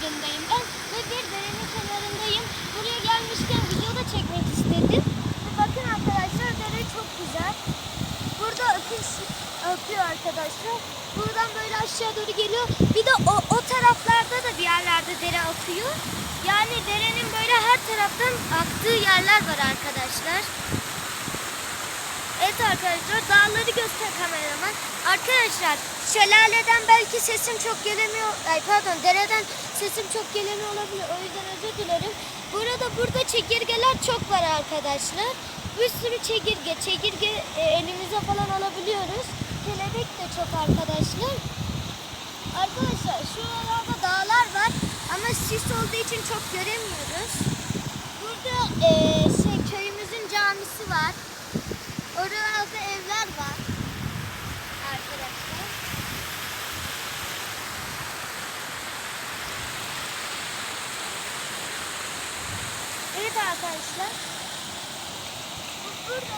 kenarındayım ben ve bir derenin kenarındayım. Buraya gelmişken video da çekmek istedim. Ve bakın arkadaşlar dere çok güzel. Burada akış akıyor arkadaşlar. Buradan böyle aşağı doğru geliyor. Bir de o, o taraflarda da bir yerlerde dere akıyor. Yani derenin böyle her taraftan aktığı yerler var arkadaşlar. Evet arkadaşlar dağları göster kameraman. Arkadaşlar şelaleden belki sesim çok gelemiyor. Ay pardon dereden sesim çok gelemiyor olabilir. O yüzden özür dilerim. Burada burada çekirgeler çok var arkadaşlar. Bir sürü çekirge. Çekirge e, elimize falan alabiliyoruz. Kelebek de çok arkadaşlar. Arkadaşlar şuralarda dağlar var ama sis olduğu için çok göremiyoruz. Burada e, şey köyümüzün camisi var. Oralarda evler var. Arkadaşlar. Evet arkadaşlar. Bu- Burada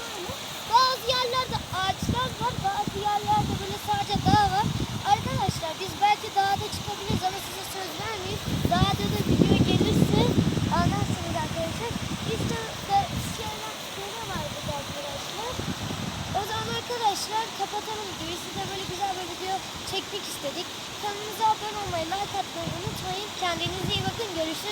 böyle. Bazı yerlerde ağaçlar var. Bazı yerlerde böyle sadece dağ var. Arkadaşlar biz belki dağda çıkabiliriz ama size söz vermeyiz. Dağda da video gelirse anlarsınız arkadaşlar. İşte de şeyler dere var burada arkadaşlar. O zaman arkadaşlar kapatalım videoyu. Size böyle güzel bir video çekmek istedik. Kanalımıza abone olmayı, like atmayı unutmayın. Kendinize iyi bakın. Görüşürüz.